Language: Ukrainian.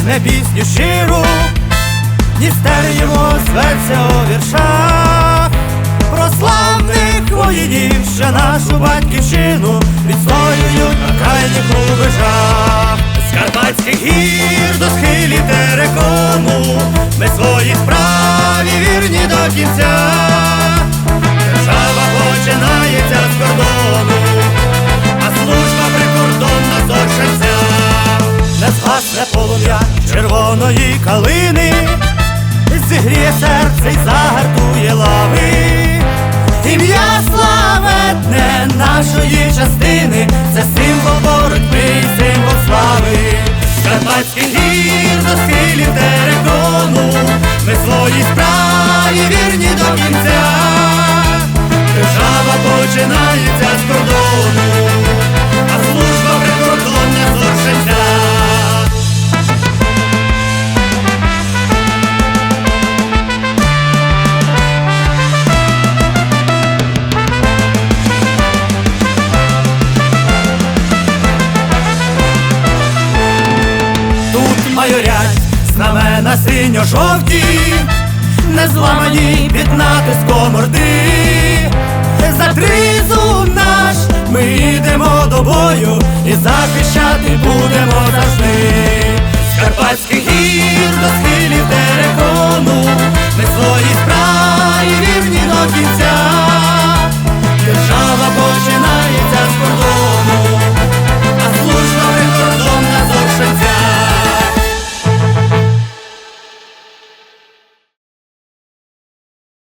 тягне пісню щиру, Дністер'ємо зветься у віршах, про славних воїнів, що нашу батьківщину відстоюють на крайніх рубежах. З Карпатських гір до схилів терекону, ми своїй справі вірні до кінця. Держава починається з кордону, а служба прикордонна зошився. Не згасне червоної калини, зігріє серце й загартує лави. Ім'я славетне нашої частини, це символ боротьби символ слави. Карпатських гір до схилів терекону, майорять, знамена синьо-жовті, не зламані під натиском орди, за тризуб наш ми йдемо до бою і захищати будемо завжди. З гір до схід